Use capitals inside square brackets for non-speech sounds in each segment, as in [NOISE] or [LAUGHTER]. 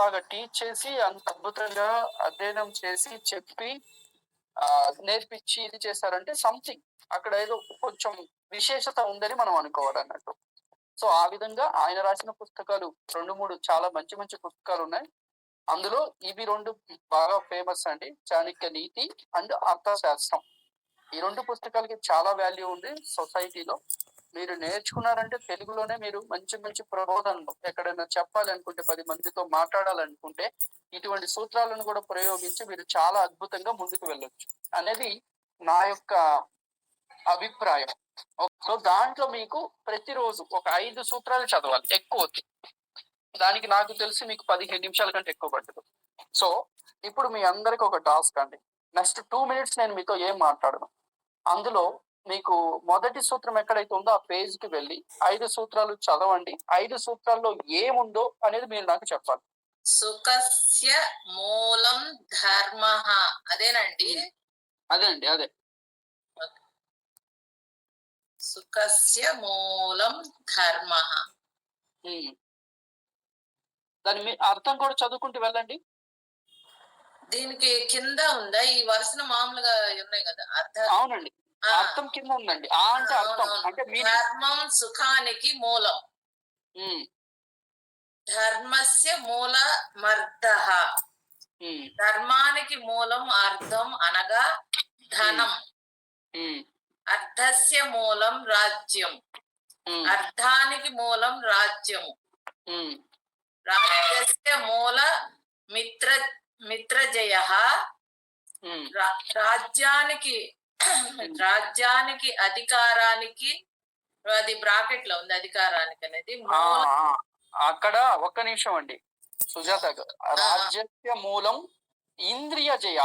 బాగా టీచ్ చేసి అంత అద్భుతంగా అధ్యయనం చేసి చెప్పి నేర్పించి ఇది చేశారంటే సంథింగ్ అక్కడ ఏదో కొంచెం విశేషత ఉందని మనం అనుకోవాలి అన్నట్టు సో ఆ విధంగా ఆయన రాసిన పుస్తకాలు రెండు మూడు చాలా మంచి మంచి పుస్తకాలు ఉన్నాయి. అందులో ఇవి రెండు బాగా ఫేమస్ అండి. చాణక్య నీతి అండ్ అర్థశాస్త్రం. ఈ రెండు పుస్తకాలకి చాలా వాల్యూ ఉంది సొసైటీలో మీరు నేర్చుకున్నారంటే తెలుగులోనే మీరు మంచి మంచి ప్రబోధనలు ఎక్కడైనా చెప్పాలనుకుంటే పది మందితో మాట్లాడాలనుకుంటే ఇటువంటి సూత్రాలను కూడా ప్రయోగించి మీరు చాలా అద్భుతంగా ముందుకు వెళ్ళొచ్చు అనేది నా యొక్క అభిప్రాయం. సో దాంట్లో మీకు ప్రతిరోజు ఒక ఐదు సూత్రాలు చదవాలి ఎక్కువ దానికి నాకు తెలిసి మీకు పదిహేను నిమిషాల కంటే ఎక్కువ పట్టదు సో ఇప్పుడు మీ అందరికి ఒక టాస్క్ అండి. నెక్స్ట్ టూ మినిట్స్ నేను మీతో ఏం మాట్లాడను. అందులో మీకు మొదటి సూత్రం ఎక్కడైతే ఉందో ఆ పేజ్కి వెళ్ళి ఐదు సూత్రాలు చదవండి. ఐదు సూత్రాల్లో ఏముందో అనేది మీరు నాకు చెప్పాలి. సుఖస్య మూలం ధర్మ. అదేనండి? అదే అండి అదే. సుఖస్య మూలం ధర్మ. దాని మీ అర్థం కూడా చదువుకుంటూ వెళ్ళండి. దీనికి కింద ఉందా? ఈ వరుసన మామూలుగా ఉన్నాయి కదా అర్థ అవునండి. అర్థం కింద ఉందండి. ఆ అంటే అర్థం. అంటే మీరు ధర్మం సుఖానికి మూలం. ధర్మస్య మూల మర్ద. ధర్మానికి మూలం అర్థం అనగా ధనం. అర్థస్య మూలం రాజ్యం. అర్థానికి మూలం రాజ్యము రాజ్యస్య మూల మిత్ర మిత్రజయ. రాజ్యానికి రాజ్యానికి అధికారానికి అది బ్రాకెట్లో ఉంది అధికారానికి అనేది అక్కడ ఒక్క నిమిషం అండి. సుజాత రాజ్యస్య మూలం ఇంద్రియ జయ.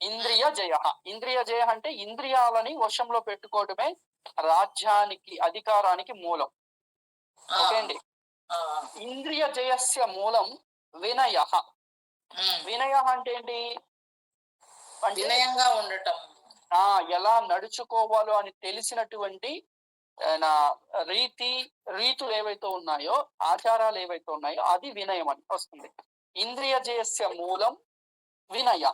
ఇంద్రియ జయ. ఇంద్రియ జయ అంటే ఇంద్రియాలని వశంలో పెట్టుకోవడమే రాజ్యానికి అధికారానికి మూలం. ఓకే అండి? ఇంద్రియ జయస్య మూలం వినయ. వినయ అంటే ఏంటి? వినయంగా ఉండటం. ఆ ఎలా నడుచుకోవాలో అని తెలిసినటువంటి నా రీతి రీతులు ఏవైతే ఉన్నాయో ఆచారాలు ఏవైతే ఉన్నాయో అది వినయం అని వస్తుంది. ఇంద్రియ జయస్య మూలం వినయ.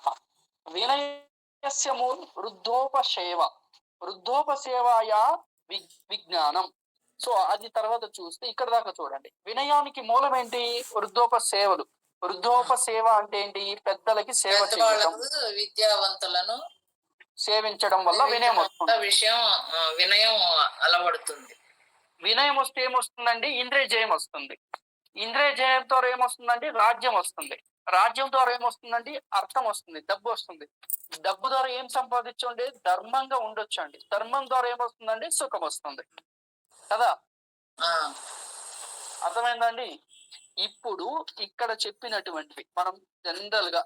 వినయస్య మూలం వృద్ధోపసేవ వృద్ధోపసేవాయా విజ్ఞానం. సో అది తర్వాత చూస్తే ఇక్కడ దాకా చూడండి. వినయానికి మూలం ఏంటి? వృద్ధోపసేవలు వృద్ధోపసేవ అంటే ఏంటి? పెద్దలకి సేవ చేయడం విద్యావంతులను సేవించడం వల్ల వినయం వస్తుంది. విషయం వినయం అలవడుతుంది. వినయం వస్తే ఏమొస్తుందండి? ఇంద్రియ జయం వస్తుంది. ఇంద్రియ జయం ద్వారా ఏమొస్తుందండి? రాజ్యం వస్తుంది. రాజ్యం ద్వారా ఏమొస్తుందండి? అర్థం వస్తుంది. డబ్బు వస్తుంది. డబ్బు ద్వారా ఏం సంపాదించండి? ధర్మంగా ఉండొచ్చండి. ధర్మం ద్వారా ఏమొస్తుందండి? సుఖం వస్తుంది. కదా? ఆ, అర్థమైందండి? ఇప్పుడు ఇక్కడ చెప్పినటువంటివి మనం జనరల్గా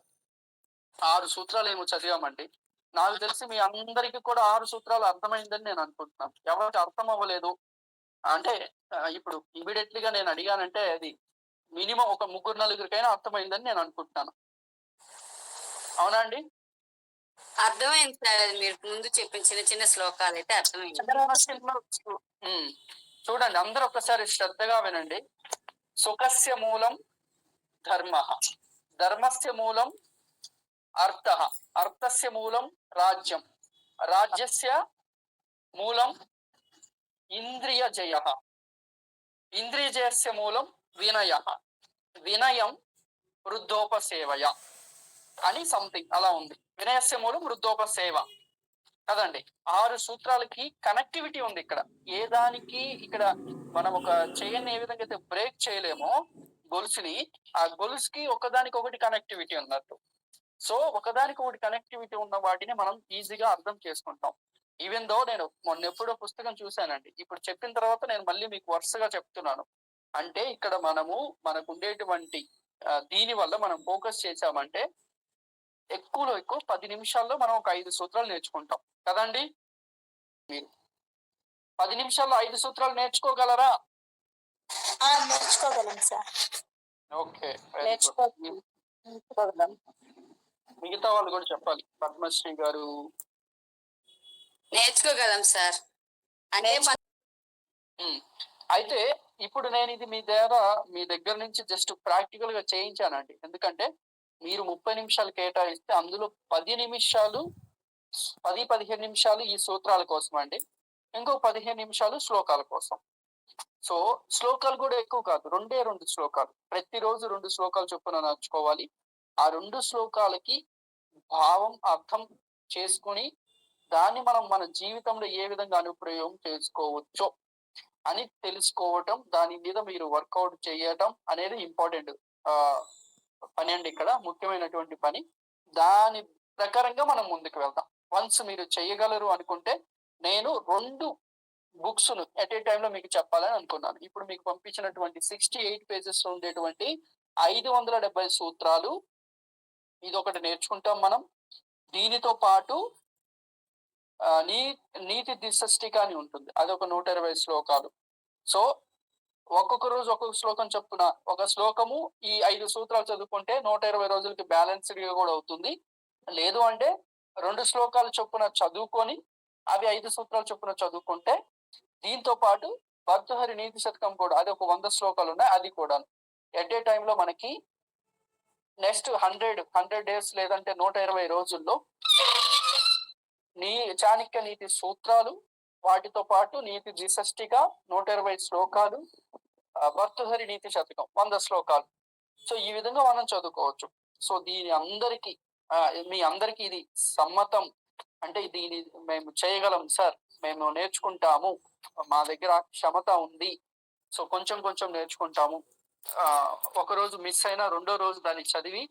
ఆరు సూత్రాలు ఏమో చదివామండి. నాకు తెలిసి మీ అందరికీ కూడా ఆరు సూత్రాలు అర్థమైందని నేను అనుకుంటున్నాను. ఎవరికి అర్థం అవ్వలేదు. అంటే ఇప్పుడు ఇమీడియట్లీ గా నేను అడిగానంటే అది మినిమం ఒక ముగ్గురు నలుగురికైనా అర్థమైందని నేను అనుకుంటున్నాను. అవునా అండి? అర్థమైంది సార్. అది మీరు ముందు చెప్పిన చిన్న చిన్న శ్లోకాలు అయితే అర్థమైంది. చూడండి అందరూ ఒకసారి శ్రద్ధగా వినండి. సుఖస్య మూలం ధర్మ. ధర్మస్య మూలం అర్థ. అర్థస్య మూలం రాజ్యం రాజ్యస్య మూలం ఇంద్రియ జయ ఇంద్రియ జయస్య మూలం వినయ వినయం వృద్ధోపసేవయ అని సంథింగ్ అలా ఉంది. వినయస్య మూలం వృద్ధోపసేవ. కదండి? ఆరు సూత్రాలకి కనెక్టివిటీ ఉంది ఇక్కడ. ఏ దానికి ఇక్కడ మనం ఒక చైన్ ఏ విధంగా అయితే బ్రేక్ చేయలేమో గొలుసుని ఆ గొలుసుకి ఒకదానికి ఒకటి కనెక్టివిటీ ఉన్నట్టు. సో ఒకదానికి ఒకటి కనెక్టివిటీ ఉన్న వాటిని మనం ఈజీగా అర్థం చేసుకుంటాం. ఈవెన్ దో నేను మొన్న ఎప్పుడో పుస్తకం చూశానండి. ఇప్పుడు చెప్పిన తర్వాత నేను మళ్ళీ మీకు వరుసగా చెప్తున్నాను. అంటే ఇక్కడ మనము మనకు ఉండేటువంటి దీని వల్ల మనం ఫోకస్ చేసామంటే ఎక్కువలో ఎక్కువ పది నిమిషాల్లో మనం ఒక ఐదు సూత్రాలు నేర్చుకుంటాం. కదండి? మీరు పది నిమిషాల్లో ఐదు సూత్రాలు నేర్చుకోగలరా? నేర్చుకోగలం సార్. ఓకే మిగతా వాళ్ళు కూడా చెప్పాలి. పద్మశ్రీ గారు నేర్చుకోగలం సార్. అంటే అయితే ఇప్పుడు నేను ఇది మీ దగ్గర మీ దగ్గర నుంచి జస్ట్ ప్రాక్టికల్గా చేయించానండి. ఎందుకంటే మీరు ముప్పై నిమిషాలు కేటాయిస్తే అందులో పది నిమిషాలు పది పదిహేను నిమిషాలు ఈ సూత్రాల కోసం అండి. ఇంకో పదిహేను నిమిషాలు శ్లోకాల కోసం. సో శ్లోకాలు కూడా ఎక్కువ కాదు. రెండే రెండు శ్లోకాలు. ప్రతిరోజు రెండు శ్లోకాలు చొప్పున నడుచుకోవాలి. ఆ రెండు శ్లోకాలకి భావం అర్థం చేసుకుని దాన్ని మనం మన జీవితంలో ఏ విధంగా అనుప్రయోగం చేసుకోవచ్చో అని తెలుసుకోవటం దాని మీద మీరు వర్కౌట్ చేయటం అనేది ఇంపార్టెంట్. పని అండి ఇక్కడ ముఖ్యమైనటువంటి పని. దాని ప్రకారంగా మనం ముందుకు వెళ్దాం. వన్స్ మీరు చేయగలరు అనుకుంటే నేను రెండు బుక్స్ను ఎట్ ఏ టైంలో మీకు చెప్పాలని అనుకున్నాను. ఇప్పుడు మీకు పంపించినటువంటి సిక్స్టీ ఎయిట్ పేజెస్ ఉండేటువంటి ఐదు వందల డెబ్బై సూత్రాలు ఇది ఒకటి నేర్చుకుంటాం మనం. దీనితో పాటు నీ నీతి దిశష్టిక అని ఉంటుంది. అది ఒక నూట ఇరవై శ్లోకాలు. సో ఒక్కొక్క రోజు ఒక్కొక్క శ్లోకం చెప్పున ఒక శ్లోకము ఈ ఐదు సూత్రాలు చదువుకుంటే నూట ఇరవై రోజులకి బ్యాలెన్స్డ్గా కూడా అవుతుంది. లేదు అంటే రెండు శ్లోకాలు చొప్పున చదువుకొని అవి ఐదు సూత్రాలు చొప్పున చదువుకుంటే దీంతో పాటు భర్తహరి నీతి శతకం కూడా అది ఒక వంద శ్లోకాలు ఉన్నాయి అది కూడా ఎట్ ఏ టైంలో మనకి నెక్స్ట్ హండ్రెడ్ హండ్రెడ్ డేస్ లేదంటే నూట ఇరవై రోజుల్లో నీ చాణిక్య నీతి సూత్రాలు వాటితో పాటు నీతి జీసష్టిగా నూట ఇరవై శ్లోకాలు ఆ, భర్తృహరి నీతి శతకం వంద శ్లోకాలు. సో ఈ విధంగా మనం చదువుకోవచ్చు. సో దీని అందరికి మీ అందరికీ ఇది సమ్మతం. అంటే దీని మేము చేయగలం సార్. మేము నేర్చుకుంటాము. మా దగ్గర క్షమత ఉంది. సో కొంచెం కొంచెం నేర్చుకుంటాము. ఒక రోజు మిస్ అయినా రెండో రోజు దాన్ని చదివి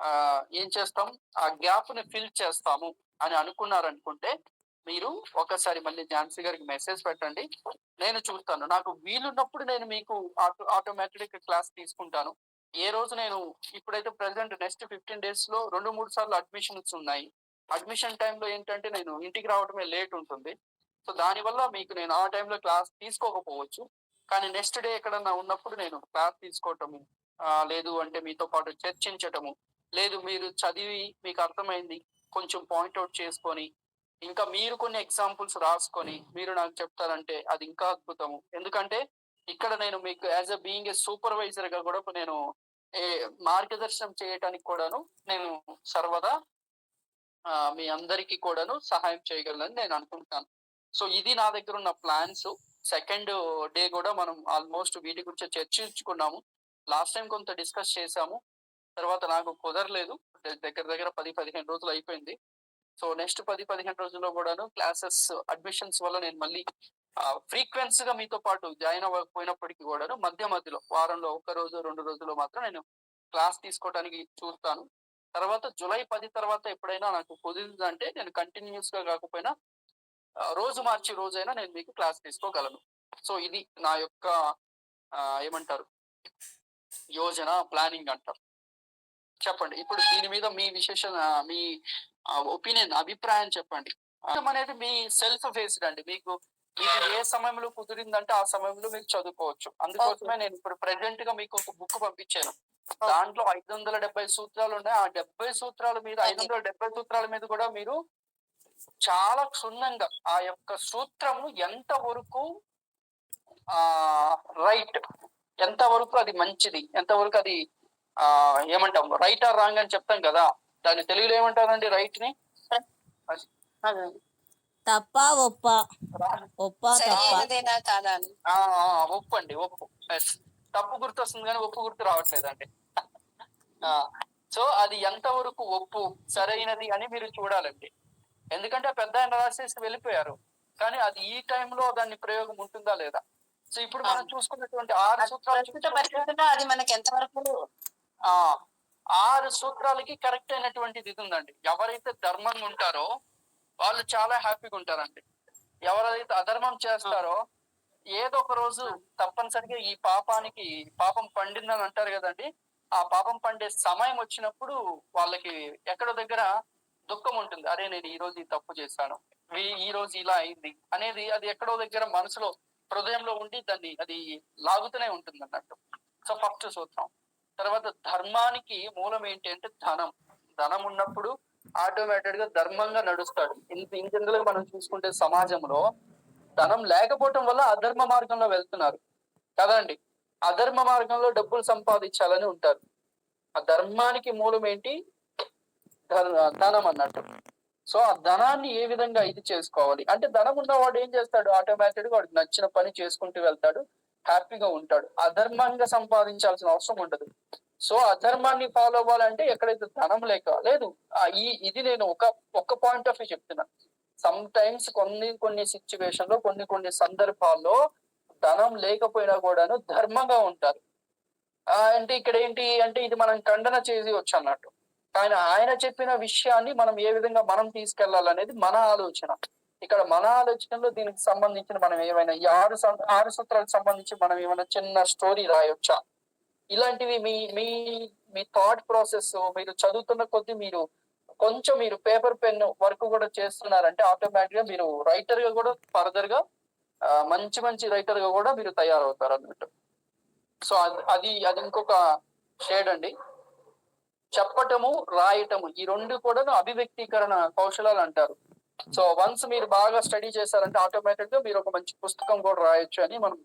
ఆ ఏం చేస్తాం? ఆ గ్యాప్ని ఫిల్ చేస్తాము అని అనుకున్నారనుకుంటే మీరు ఒకసారి మళ్ళీ ఝాన్సీ గారికి మెసేజ్ పెట్టండి. నేను చూస్తాను. నాకు వీలున్నప్పుడు నేను మీకు ఆటో ఆటోమేటిక్ క్లాస్ తీసుకుంటాను. ఏ రోజు నేను ఇప్పుడైతే ప్రెసెంట్ నెక్స్ట్ ఫిఫ్టీన్ డేస్లో రెండు మూడు సార్లు అడ్మిషన్స్ ఉన్నాయి. అడ్మిషన్ టైంలో ఏంటంటే నేను ఇంటికి రావడమే లేట్ ఉంటుంది. సో దానివల్ల మీకు నేను ఆ టైంలో క్లాస్ తీసుకోకపోవచ్చు. కానీ నెక్స్ట్ డే ఎక్కడన్నా ఉన్నప్పుడు నేను క్లాస్ తీసుకోవటము లేదు అంటే మీతో పాటు చర్చించటము లేదు మీరు చదివి మీకు అర్థమైంది కొంచెం పాయింట్అవుట్ చేసుకొని ఇంకా మీరు కొన్ని ఎగ్జాంపుల్స్ రాసుకొని మీరు నాకు చెప్తారంటే అది ఇంకా అద్భుతము. ఎందుకంటే ఇక్కడ నేను మీకు యాజ్ అ బీయింగ్ ఏ సూపర్వైజర్గా కూడా నేను మార్గదర్శనం చేయటానికి కూడాను నేను సర్వదా మీ అందరికీ కూడాను సహాయం చేయగలనని నేను అనుకుంటాను సో ఇది నా దగ్గర ఉన్న ప్లాన్స్ సెకండ్ డే కూడా మనం ఆల్మోస్ట్ వీటి గురించి చర్చించుకున్నాము. లాస్ట్ టైం కొంత డిస్కస్ చేసాము తర్వాత నాకు కుదరలేదు. దగ్గర దగ్గర పది పదిహేను రోజులు అయిపోయింది. సో నెక్స్ట్ పది పదిహేను రోజుల్లో కూడాను క్లాసెస్ అడ్మిషన్స్ వల్ల నేను మళ్ళీ ఫ్రీక్వెన్స్గా మీతో పాటు జాయిన్ అవ్వకపోయినప్పటికీ కూడాను మధ్య మధ్యలో వారంలో ఒక రోజు రెండు రోజుల్లో మాత్రం నేను క్లాస్ తీసుకోవడానికి చూస్తాను. తర్వాత జూలై పది తర్వాత ఎప్పుడైనా నాకు కుదిరిందంటే నేను కంటిన్యూస్గా కాకపోయినా రోజు మార్చి రోజైనా నేను మీకు క్లాస్ తీసుకోగలను. సో ఇది నా యొక్క ఏమంటారు? యోజన ప్లానింగ్ అంటారు. చెప్పండి. ఇప్పుడు దీని మీద మీ విశేష మీ ఒపీనియన్ అభిప్రాయం చెప్పండి. అనేది మీ సెల్ఫ్ ఫేస్డ్ అండి. మీకు మీకు ఏ సమయంలో కుదిరిందంటే ఆ సమయంలో మీరు చదువుకోవచ్చు. అందుకోసమే నేను ఇప్పుడు ప్రెసెంట్గా మీకు ఒక బుక్ పంపించాను. దాంట్లో ఐదు వందల డెబ్బై సూత్రాలు ఉన్నాయి. ఆ డెబ్బై సూత్రాల మీద ఐదు వందల డెబ్బై సూత్రాల మీద కూడా మీరు చాలా క్షుణ్ణంగా ఆ యొక్క సూత్రము ఎంత వరకు ఆ రైట్ ఎంత వరకు అది మంచిది ఎంత వరకు అది ఆ ఏమంటాం రైట్ ఆర్ రాంగ్ అని చెప్తాం కదా దాన్ని తెలుగులో ఏమంటారండి రైట్ని? తప్ప ఒప్ప? ఒప్ప అండి ఒప్పు. తప్పు గుర్తు వస్తుంది కానీ ఒప్పు గుర్తు రావట్లేదండి. ఆ, సో అది ఎంత వరకు ఒప్పు సరైనది అని మీరు చూడాలండి. ఎందుకంటే పెద్ద ఆయన రాసేసి వెళ్ళిపోయారు. కానీ అది ఈ టైంలో దాని ప్రయోగం ఉంటుందా లేదా? సో ఇప్పుడు మనం చూసుకున్నటువంటి ఆరు సూత్రాలు అది మనకి ఎంతవరకు ఆరు సూత్రాలకి కరెక్ట్ అయినటువంటిది ఇది ఉందండి. ఎవరైతే ధర్మంగా ఉంటారో వాళ్ళు చాలా హ్యాపీగా ఉంటారండి. ఎవరైతే అధర్మం చేస్తారో ఏదో ఒక రోజు తప్పనిసరిగా ఈ పాపానికి పాపం పండిందని అంటారు కదండి. ఆ పాపం పండే సమయం వచ్చినప్పుడు వాళ్ళకి ఎక్కడో దగ్గర దుఃఖం ఉంటుంది అరే నేను ఈ రోజు ఈ తప్పు చేశాను. ఈ- ఈ రోజు ఇలా అయింది అనేది అది ఎక్కడో దగ్గర మనసులో హృదయంలో ఉండి దాన్ని అది లాగుతూనే ఉంటుంది అన్నట్టు. సో ఫస్ట్ సూత్రం. తర్వాత ధర్మానికి మూలం ఏంటి అంటే ధనం. ధనం ఉన్నప్పుడు ఆటోమేటెడ్గా ధర్మంగా నడుస్తాడు. ఇంత మనం చూసుకుంటే సమాజంలో ధనం లేకపోవటం వల్ల అధర్మ మార్గంలో వెళ్తున్నారు. కదండి? అధర్మ మార్గంలో డబ్బులు సంపాదించాలని ఉంటారు. ఆ ధర్మానికి మూలం ఏంటి? ధనం అన్నట్టు. సో ఆ ధనాన్ని ఏ విధంగా ఇది చేసుకోవాలి? అంటే ధనం ఉన్నవాడు ఏం చేస్తాడు? ఆటోమేటిక్ వాడికి నచ్చిన పని చేసుకుంటూ వెళ్తాడు హ్యాపీగా ఉంటాడు. అధర్మంగా సంపాదించాల్సిన అవసరం ఉండదు. సో అధర్మాన్ని ఫాలో అవ్వాలంటే ఎక్కడైతే ధనం లేక లేదు ఈ ఇది నేను ఒక ఒక పాయింట్ ఆఫ్ వ్యూ చెప్తున్నా. సమ్ టైమ్స్ కొన్ని కొన్ని సిచ్యువేషన్లో కొన్ని కొన్ని సందర్భాల్లో ధనం లేకపోయినా కూడాను ధర్మంగా ఉంటారు. అంటే ఇక్కడ ఏంటి? అంటే ఇది మనం ఖండన చేసి వచ్చు అన్నట్టు ఆయన ఆయన చెప్పిన విషయాన్ని మనం ఏ విధంగా మనం తీసుకెళ్ళాలనేది మన ఆలోచన. ఇక్కడ మన ఆలోచనలో దీనికి సంబంధించిన మనం ఏమైనా ఈ ఆరు ఆరు సూత్రాలకు సంబంధించి మనం ఏమైనా చిన్న స్టోరీ రాయొచ్చా? ఇలాంటివి మీ మీ మీ థాట్ ప్రాసెస్ మీరు చదువుతున్న కొద్దీ మీరు కొంచెం మీరు పేపర్ పెన్ వర్క్ కూడా చేస్తున్నారంటే ఆటోమేటిక్గా మీరు రైటర్గా కూడా ఫర్దర్గా మంచి మంచి రైటర్గా కూడా మీరు తయారవుతారు అన్నట్టు సో అది అది అది ఇంకొక షేడ్ అండి. చెప్పటము రాయటము ఈ రెండు కూడా అభివ్యక్తీకరణ కౌశలాలు అంటారు. సో వన్స్ మీరు బాగా స్టడీ చేశారంటే ఆటోమేటిక్గా మీరు ఒక మంచి పుస్తకం కూడా రాయొచ్చు అని మనం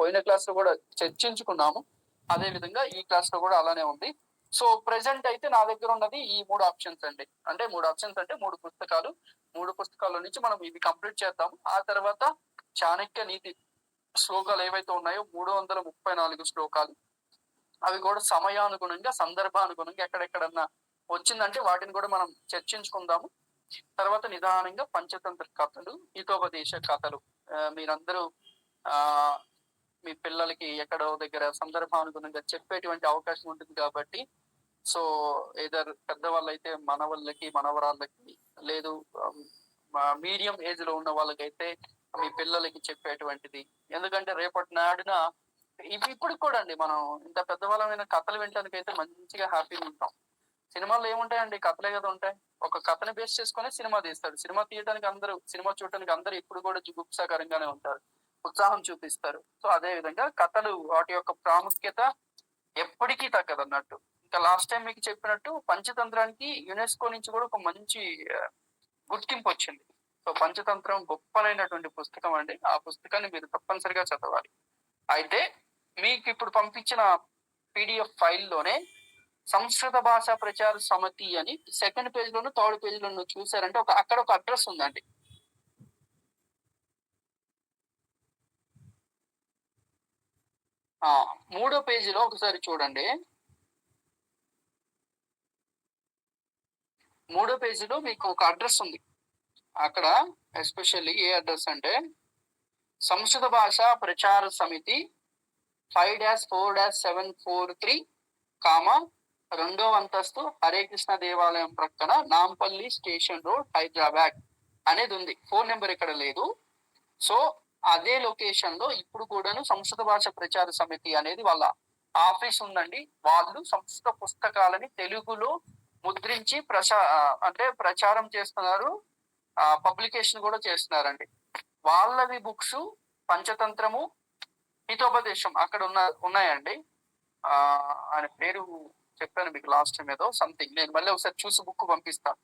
పోయిన క్లాస్లో కూడా చర్చించుకున్నాము. అదే విధంగా ఈ క్లాస్లో కూడా అలానే ఉంది. సో ప్రెసెంట్ అయితే నా దగ్గర ఉన్నది ఈ మూడు ఆప్షన్స్ అండి. అంటే మూడు ఆప్షన్స్ అంటే మూడు పుస్తకాలు. మూడు పుస్తకాల నుంచి మనం ఇవి కంప్లీట్ చేద్దాం ఆ తర్వాత చాణక్య నీతి శ్లోకాలు ఏవైతే ఉన్నాయో మూడు వందల ముప్పై నాలుగు శ్లోకాలు. అవి కూడా సమయానుగుణంగా సందర్భానుగుణంగా ఎక్కడెక్కడన్నా వచ్చిందంటే వాటిని కూడా మనం చర్చించుకుందాము. తర్వాత నిదానంగా పంచతంత్ర కథలు హితోపదేశ కథలు. మీరందరూ ఆ మీ పిల్లలకి ఎక్కడో దగ్గర సందర్భానుగుణంగా చెప్పేటువంటి అవకాశం ఉంటుంది కాబట్టి సో ఏదర్ పెద్దవాళ్ళు అయితే మనవాళ్ళకి మనవరాళ్ళకి లేదు మీడియం ఏజ్లో ఉన్న వాళ్ళకైతే మీ పిల్లలకి చెప్పేటువంటిది. ఎందుకంటే రేపటి నాడున ఇవి ఇప్పుడు కూడా అండి మనం ఇంత పెద్దవాళ్ళమైన కథలు వినడానికి అయితే మంచిగా హ్యాపీగా ఉంటాం. సినిమాల్లో ఏముంటాయండి? కథలే కదా ఉంటాయి. ఒక కథని బేస్ చేసుకొని సినిమా తీస్తాడు సినిమా తీయడానికి అందరూ సినిమా చూడడానికి అందరూ ఇప్పుడు కూడా జుగుప్సాకరంగానే ఉంటారు. ఉత్సాహం చూపిస్తారు. సో అదే విధంగా కథలు వాటి యొక్క ప్రాముఖ్యత ఎప్పటికీ తగ్గదు అన్నట్టు. ఇంకా లాస్ట్ టైం మీకు చెప్పినట్టు పంచతంత్రానికి యునెస్కో నుంచి కూడా ఒక మంచి గుర్తింపు వచ్చింది. సో పంచతంత్రం గొప్పనైనటువంటి పుస్తకం అండి. ఆ పుస్తకాన్ని మీరు తప్పనిసరిగా చదవాలి. అయితే మీకు ఇప్పుడు పంపించిన పీడిఎఫ్ ఫైల్లోనే సంస్కృత భాషా ప్రచార సమితి అని సెకండ్ పేజ్ లోను థర్డ్ పేజ్ లోను చూసారంటే ఒక అక్కడ ఒక అడ్రస్ ఉందండి. ఆ మూడో పేజీలో ఒకసారి చూడండి. మూడో పేజీలో మీకు ఒక అడ్రస్ ఉంది. అక్కడ ఎస్పెషల్లీ ఏ అడ్రస్ అంటే Samskrita Bhasha Prachara Samiti five dash four dash seven four three comma రెండో అంతస్తు హరే కృష్ణ దేవాలయం ప్రక్కన నాంపల్లి స్టేషన్ రోడ్ హైదరాబాద్ అనేది ఉంది. ఫోన్ నెంబర్ ఇక్కడ లేదు. సో అదే లొకేషన్లో ఇప్పుడు కూడాను సంస్కృత భాష ప్రచార సమితి అనేది వాళ్ళ ఆఫీస్ ఉందండి. వాళ్ళు సంస్కృత పుస్తకాలని తెలుగులో ముద్రించి ప్రచా అంటే ప్రచారం చేస్తున్నారు. పబ్లికేషన్ కూడా చేస్తున్నారండి. వాళ్ళవి బుక్స్ పంచతంత్రము హితోపదేశం అక్కడ ఉన్న ఉన్నాయండి. ఆ ఆయన పేరు చెప్పాను మీకు లాస్ట్ టైం ఏదో సంథింగ్ నేను మళ్ళీ ఒకసారి చూసి బుక్ పంపిస్తాను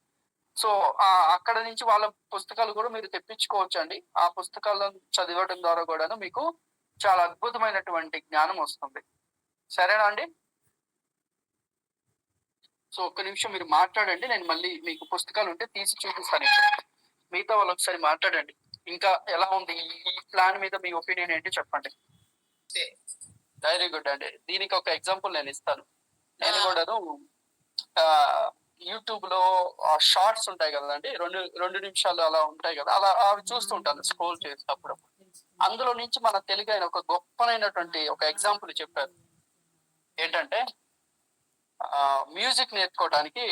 సో అక్కడ నుంచి వాళ్ళ పుస్తకాలు కూడా మీరు తెప్పించుకోవచ్చు అండి ఆ పుస్తకాలను చదవడం ద్వారా కూడాను మీకు చాలా అద్భుతమైనటువంటి జ్ఞానం వస్తుంది. సరేనా అండి? సో ఒక్క నిమిషం మీరు మాట్లాడండి. నేను మళ్ళీ మీకు పుస్తకాలు ఉంటే తీసి చూపిస్తాను మిగతా వాళ్ళు ఒకసారి మాట్లాడండి. ఇంకా ఎలా ఉంది? ఈ- ఈ ప్లాన్ మీద మీ ఒపీనియన్ ఏంటి చెప్పండి. వెరీ గుడ్ అండి. దీనికి ఒక ఎగ్జాంపుల్ నేను ఇస్తాను. నేను. కూడాను యూట్యూబ్లో షార్ట్స్ ఉంటాయి కదండి రెండు రెండు నిమిషాలు అలా ఉంటాయి కదా అలా అవి చూస్తుంటాను స్క్రోల్ చేసినప్పుడు అందులో నుంచి మన తెలుగు ఆయన ఒక గొప్పనైనటువంటి ఒక ఎగ్జాంపుల్ చెప్పారు. ఏంటంటే మ్యూజిక్ నేర్చుకోవడానికి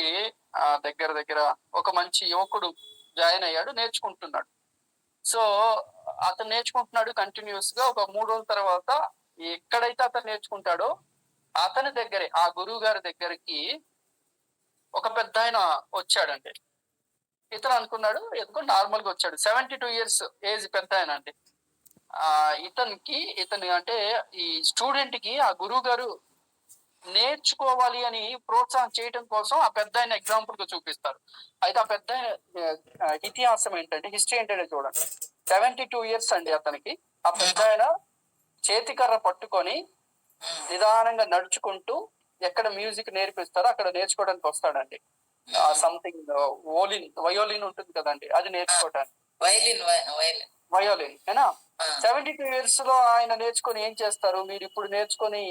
ఆ, దగ్గర దగ్గర ఒక మంచి యువకుడు జాయిన్ అయ్యాడు నేర్చుకుంటున్నాడు. సో అతను నేర్చుకుంటున్నాడు కంటిన్యూస్గా. ఒక మూడు రోజుల తర్వాత ఎక్కడైతే అతను నేర్చుకుంటాడో అతని దగ్గరే ఆ గురువు గారి దగ్గరికి ఒక పెద్ద ఆయన వచ్చాడండి. ఇతను అనుకున్నాడు ఎందుకో నార్మల్గా వచ్చాడు. సెవెంటీ టూ ఇయర్స్ ఏజ్ పెద్ద ఆయన అండి. ఆ ఇతనికి ఇతను అంటే ఈ స్టూడెంట్కి ఆ గురువు గారు నేర్చుకోవాలి అని ప్రోత్సాహం చేయడం కోసం ఆ పెద్ద ఆయన ఎగ్జాంపుల్గా చూపిస్తారు. అయితే ఆ పెద్ద ఇతిహాసం ఏంటంటే హిస్టరీ ఏంటంటే చూడండి. సెవెంటీ టూ ఇయర్స్ అండి అతనికి. ఆ పెద్ద ఆయన చేతికర్ర పట్టుకొని నిదానంగా నడుచుకుంటూ ఎక్కడ మ్యూజిక్ నేర్పిస్తారో అక్కడ నేర్చుకోవడానికి వస్తాడండి. సంథింగ్ ఓలిన్ వయోలిన్ ఉంటుంది కదండి అది నేర్చుకోవడానికి వైలిన్ వైలిన్ వయోలిన్. ఏనా? సెవెంటీ టూ ఇయర్స్లో ఆయన నేర్చుకొని ఏం చేస్తారు? మీరు ఇప్పుడు నేర్చుకొని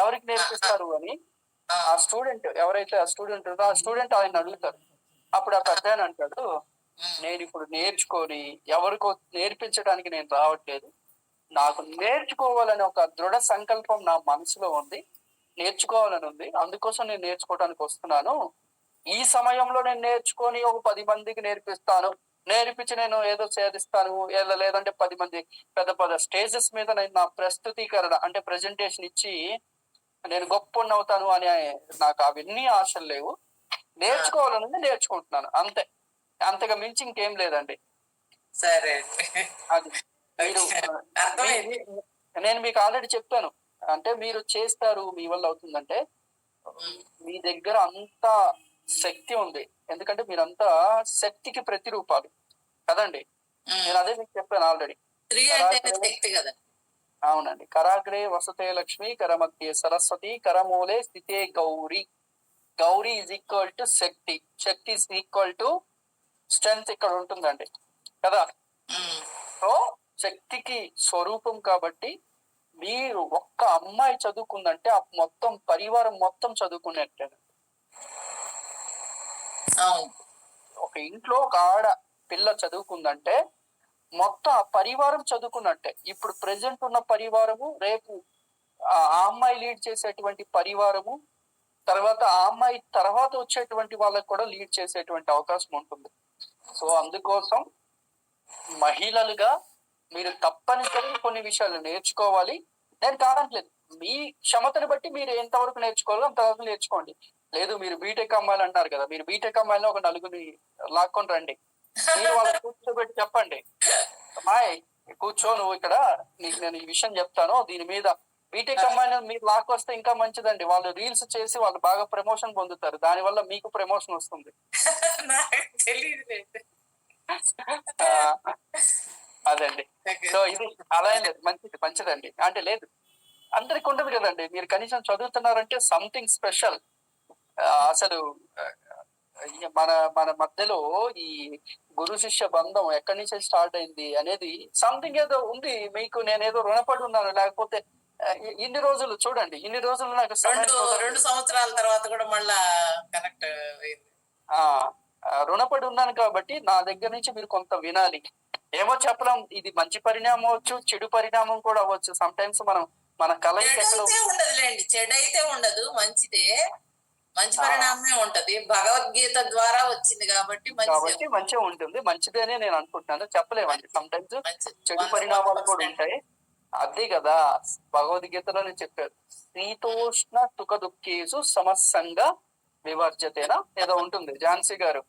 ఎవరికి నేర్పిస్తారు అని ఆ స్టూడెంట్ ఎవరైతే ఆ స్టూడెంట్ ఉందో ఆ స్టూడెంట్ ఆయన అడుగుతారు. అప్పుడు ఆ పెద్ద అంటాడు నేను ఇప్పుడు నేర్చుకొని ఎవరికో నేర్పించడానికి నేను రావట్లేదు. నాకు నేర్చుకోవాలని ఒక దృఢ సంకల్పం నా మనసులో ఉంది. నేర్చుకోవాలని ఉంది. అందుకోసం నేను నేర్చుకోవడానికి వస్తున్నాను. ఈ సమయంలో నేను నేర్చుకొని ఒక పది మందికి నేర్పిస్తాను. నేర్పించి నేను ఏదో సేధిస్తాను. ఏదో లేదంటే పది మంది పెద్ద పెద్ద స్టేజెస్ మీద నేను నా ప్రస్తుతీకరణ అంటే ప్రజెంటేషన్ ఇచ్చి నేను గొప్ప అవుతాను అని నాకు అవన్నీ ఆశలు లేవు. నేర్చుకోవాలని నేర్చుకుంటున్నాను. అంతే. అంతగా మించి ఇంకేం లేదండి. సరే. అది. నేను మీకు ఆల్రెడీ చెప్పాను. అంటే మీరు చేస్తారు మీ వల్ల అవుతుందంటే మీ దగ్గర అంత శక్తి ఉంది. ఎందుకంటే మీరంతా శక్తికి ప్రతిరూపాలు. కదండి? నేను అదే మీకు చెప్పాను ఆల్రెడీ. అవునండి. కరాగ్రే వసతే లక్ష్మి కరమధ్యే సరస్వతి కరమూలే స్థితే Gauri. Gauri is equal to Shakti. Shakti is equal to strength ఇక్కడ ఉంటుందండి. కదా. సో శక్తికి స్వరూపం కాబట్టి మీరు ఒక్క అమ్మాయి చదువుకుందంటే ఆ మొత్తం పరివారం మొత్తం చదువుకున్నట్టే ఒక ఇంట్లో ఒక ఆడ పిల్ల చదువుకుందంటే మొత్తం ఆ పరివారం చదువుకున్నట్టే. ఇప్పుడు ప్రెసెంట్ ఉన్న పరివారము రేపు ఆ అమ్మాయి లీడ్ చేసేటువంటి పరివారము తర్వాత ఆ అమ్మాయి తర్వాత వచ్చేటువంటి వాళ్ళకి కూడా లీడ్ చేసేటువంటి అవకాశం ఉంటుంది. సో అందుకోసం మహిళలుగా మీరు తప్పనిసరిగా కొన్ని విషయాలు నేర్చుకోవాలి. నేను కాదట్లేదు మీ క్షమతను బట్టి మీరు ఎంతవరకు నేర్చుకోవాలో అంతవరకు నేర్చుకోండి. లేదు మీరు బీటెక్ అమ్మాయిలు అంటారు కదా మీరు బీటెక్ అమ్మాయిలో ఒక నలుగురిని లాక్కొని రండి. మీరు కూర్చోబెట్టి చెప్పండి. అమ్మాయి కూర్చో నువ్వు ఇక్కడ నీకు నేను ఈ విషయం చెప్తాను. దీని మీద బీటెక్ అమ్మాయిని మీరు లాక్కొస్తే ఇంకా మంచిదండి. వాళ్ళు రీల్స్ చేసి వాళ్ళు బాగా ప్రమోషన్ పొందుతారు. దానివల్ల మీకు ప్రమోషన్ వస్తుంది. [LAUGHS] అదండి. సో ఇది అలా లేదు. మంచిది మంచిదండి. అంటే లేదు. అందరికి ఉండదు కదండి. మీరు కనీసం చదువుతున్నారంటే సంథింగ్ స్పెషల్ అసలు మన మన మధ్యలో ఈ గురు శిష్య బంధం ఎక్కడి నుంచి స్టార్ట్ అయింది అనేది సంథింగ్ ఏదో ఉంది. మీకు నేనేదో రుణపడి ఉన్నాను. లేకపోతే ఇన్ని రోజులు చూడండి ఇన్ని రోజులు నాకు రెండు సంవత్సరాల తర్వాత కూడా మళ్ళా కనెక్ట్ ఆ రుణపడి ఉన్నాను కాబట్టి నా దగ్గర నుంచి మీరు కొంత వినాలి. ఏమో చెప్పలేం ఇది మంచి పరిణామం అవ్వచ్చు చెడు పరిణామం కూడా అవ్వచ్చు. సమ్ టైమ్స్ మనం మన అయితే ఉండదులేండి చెడు అయితే ఉండదు మంచిదే. మంచి పరిణామమే ఉంటది. భగవద్గీత ద్వారా వచ్చింది కాబట్టి మంచిదే కాబట్టి మంచిగా ఉంటుంది మంచిదేనే నేను అనుకుంటున్నాను. చెప్పలేమండి. సమ్ టైమ్స్ మంచిది. చెడు పరిణామాలు కూడా. ఉంటాయి. అదే కదా భగవద్గీతలోనే చెప్పారు శీతోష్ణ సుఖ దుఃఖేసు సమస్సంగా వివర్జతేనా? ఏదో ఉంటుంది. ఝాన్సీ గారు.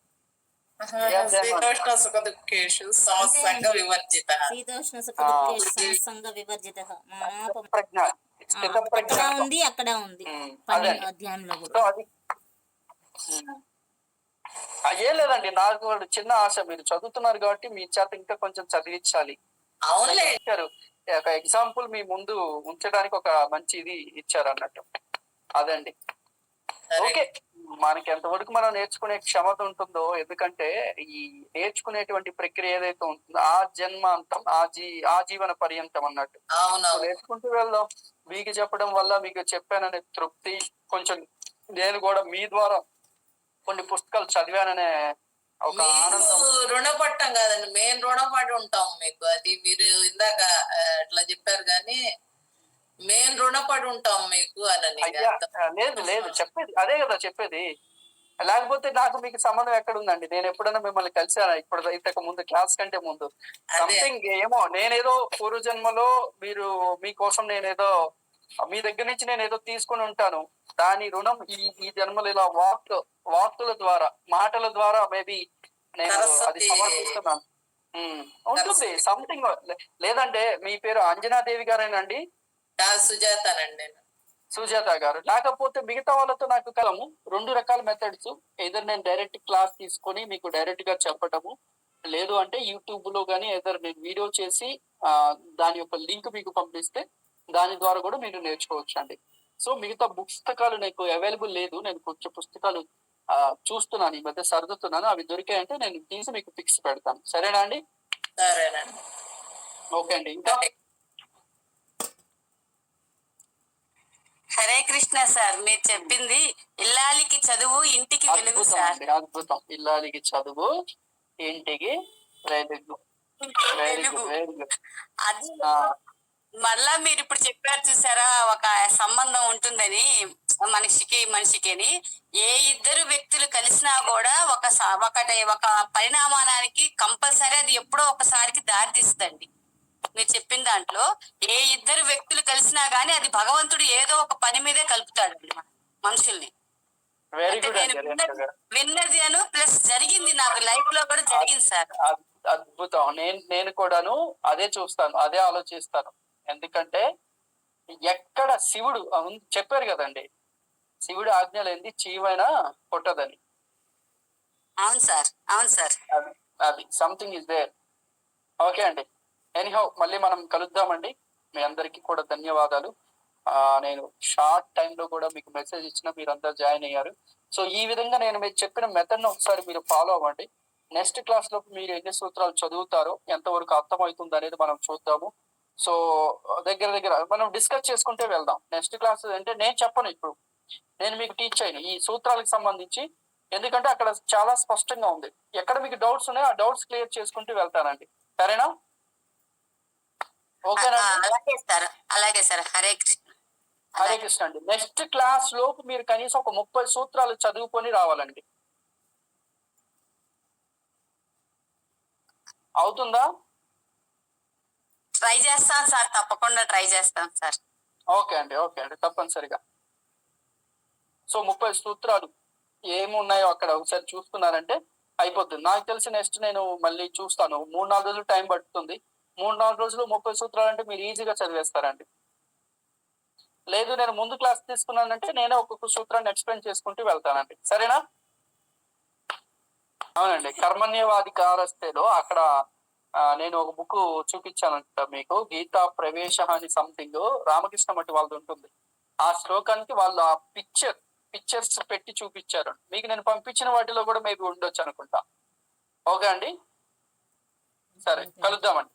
శీతోష్ణ సుఖ దుఃఖేషు సమస్తంగా వివర్జిత. శీతోష్ణ సుఖ ఆ. దుఃఖేషు సంగ వివర్జిత. మానాపం ప్రజ్ఞ. స్థిత అక్కడ ప్రజ్ఞ. ఉంది అక్కడ ఉంది. ఉమ్, పన్నెండు అదే. అధ్యాయంలో సో కూడా అది ఆ, ఏం లేదండి నాకు చిన్న ఆశ. మీరు చదువుతున్నారు కాబట్టి మీ చేత ఇంకా కొంచెం చదివించాలి. ఒక ఎగ్జాంపుల్ మీ ముందు ఉంచడానికి ఒక మంచి ఇది ఇచ్చారు అన్నట్టు అదండి. ఓకే. మనకి ఎంతవరకు మనం నేర్చుకునే క్షమత ఉంటుందో ఎందుకంటే ఈ నేర్చుకునేటువంటి ప్రక్రియ ఏదైతే ఉంటుందో ఆ జన్మాంతం ఆ జీ ఆ జీవన పర్యంతం అన్నట్టు. నేర్చుకుంటూ వెళ్దాం. మీకు చెప్పడం వల్ల మీకు చెప్పాననే తృప్తి కొంచెం నేను కూడా మీ ద్వారా కొన్ని పుస్తకాలు చదివాననే మీరు రుణపట్టం కాదండి. మేము రుణపడి ఉంటాం మీకు. అది మీరు ఇందాక అట్లా చెప్పారు కానీ మేము రుణపడి ఉంటాం మీకు అని లేదు లేదు. చెప్పేది అదే కదా చెప్పేది. లేకపోతే నాకు మీకు సంబంధం ఎక్కడ ఉందండి నేను ఎప్పుడైనా మిమ్మల్ని కలిసాను ఇప్పుడు ఇంతకు ముందు క్లాస్ కంటే ముందు? సంథింగ్ ఏమో నేనేదో పూర్వజన్మలో మీరు మీకోసం నేనేదో మీ దగ్గర నుంచి నేను ఏదో తీసుకుని ఉంటాను. దాని రుణం ఈ ఈ జన్మలో ఇలా వాక్ వాక్కుల ద్వారా మాటల ద్వారా మేబీ నేను అది. సమర్పిస్తున్నాను. ఉంటుంది. సంథింగ్ లేదంటే మీ పేరు అంజనాదేవి గారేనండి? సుజాతానండి సుజాత గారు. లేకపోతే మిగతా వాళ్ళతో నాకు కలము. రెండు రకాల మెథడ్స్ ఏదర్ నేను డైరెక్ట్ క్లాస్ తీసుకొని మీకు డైరెక్ట్గా చెప్పటము. లేదు అంటే యూట్యూబ్లో గానీ ఏదర్ నేను వీడియో చేసి దాని యొక్క లింక్ మీకు పంపిస్తే దాని ద్వారా కూడా మీరు నేర్చుకోవచ్చు అండి సో మిగతా పుస్తకాలు నాకు అవైలబుల్ లేదు. నేను కొంచెం పుస్తకాలు ఆ, చూస్తున్నాను ఈ మధ్య సర్దుతున్నాను. అవి దొరికాయంటే నేను తీసి మీకు ఫిక్స్ పెడతాను. సరేనా అండి? సరేనండి. ఓకే అండి. ఇంకా? హరే కృష్ణ సార్ మీరు చెప్పింది ఇల్లాలికి చదువు ఇంటికి వెలుగు సార్. అద్భుతం. ఇల్లాలికి చదువు ఇంటికి వెలుగు. గుడ్ అది మళ్ళా మీరు ఇప్పుడు చెప్పారు చూసారా ఒక సంబంధం ఉంటుందని మనిషికి మనిషికి అని ఏ ఇద్దరు వ్యక్తులు కలిసినా కూడా ఒక ఒకటి ఒక పరిణామానానికి కంపల్సరీ అది ఎప్పుడో ఒకసారికి దారి తీస్తుందండి మీరు చెప్పిన దాంట్లో ఏ ఇద్దరు వ్యక్తులు కలిసినా గానీ అది భగవంతుడు ఏదో ఒక పని మీదే కలుపుతాడండి మన- మనుషుల్ని. విన్నది అను ప్లస్ జరిగింది నాకు లైఫ్లో కూడా జరిగింది సార్. అద్- అద్భుతం. నేను నేను కూడాను అదే చూస్తాను అదే ఆలోచిస్తాను. ఎందుకంటే ఎక్కడ శివుడు చెప్పారు కదండి. శివుడు ఆజ్ఞ లేనిది చీవైనా కొట్టదని. అవును సార్ అవును సార్. అది సంథింగ్ ఇస్ దేర్ ఓకే అండి. ఎనీహౌ మళ్ళీ మనం కలుద్దామండి. మీ అందరికీ కూడా ధన్యవాదాలు. నేను షార్ట్ టైంలో కూడా మీకు మెసేజ్ ఇచ్చిన మీరు అందరు జాయిన్ అయ్యారు. సో ఈ విధంగా నేను మీకు చెప్పిన మెథడ్ ఒకసారి మీరు ఫాలో అవ్వండి. నెక్స్ట్ క్లాస్లో మీరు ఎన్ని సూత్రాలు చదువుతారో ఎంతవరకు అర్థమవుతుంది అనేది మనం చూద్దాము. సో దగ్గర దగ్గర మనం డిస్కస్ చేసుకుంటే వెళ్దాం. నెక్స్ట్ క్లాస్ అంటే నేను చెప్పను ఇప్పుడు. నేను మీకు టీచ్ చేయను. ఈ సూత్రాలకు సంబంధించి. ఎందుకంటే అక్కడ చాలా స్పష్టంగా ఉంది. ఎక్కడ మీకు డౌట్స్ ఉన్నాయో ఆ డౌట్స్ క్లియర్ చేసుకుంటూ వెళ్తానండి. సరేనా? ఓకేనా? అలాగే సార్. అలాగే సార్. హరే కృష్ణ. హరే కృష్ణ అండి. నెక్స్ట్ క్లాస్ లోపు మీరు కనీసం ఒక ముప్పై సూత్రాలు చదువుకొని రావాలండి. అవుతుందా? ట్రై చేస్తాను సార్ తప్పకుండా ట్రై చేస్తాను సార్. ఓకే అండి ఓకే అండి తప్పనిసరిగా. సో ముప్పై సూత్రాలు ఏమున్నాయో అక్కడ ఒకసారి చూసుకున్నారంటే అయిపోతుంది నాకు తెలిసి నెక్స్ట్ నేను మళ్ళీ చూస్తాను. మూడు నాలుగు రోజులు టైం పడుతుంది మూడు నాలుగు రోజులు ముప్పై సూత్రాలు అంటే మీరు ఈజీగా చదివేస్తారండి. లేదు నేను ముందు క్లాస్ తీసుకున్నానంటే నేనే ఒక్కొక్క సూత్రాన్ని ఎక్స్ప్లెయిన్ చేసుకుంటూ వెళ్తానండి. సరేనా? అవునండి కర్మణ్యవాధికారస్తేలో అక్కడ నేను ఒక బుక్ చూపించానంట మీకు. గీతా ప్రవేశ అని సంథింగ్ రామకృష్ణ మట్టి వాళ్ళది ఉంటుంది. ఆ శ్లోకానికి వాళ్ళు ఆ పిక్చర్ పిక్చర్స్ పెట్టి చూపించారు. మీకు నేను పంపించిన వాటిలో కూడా మేబీ ఉండొచ్చు అనుకుంటా. ఓకే అండి? సరే కలుద్దామండి.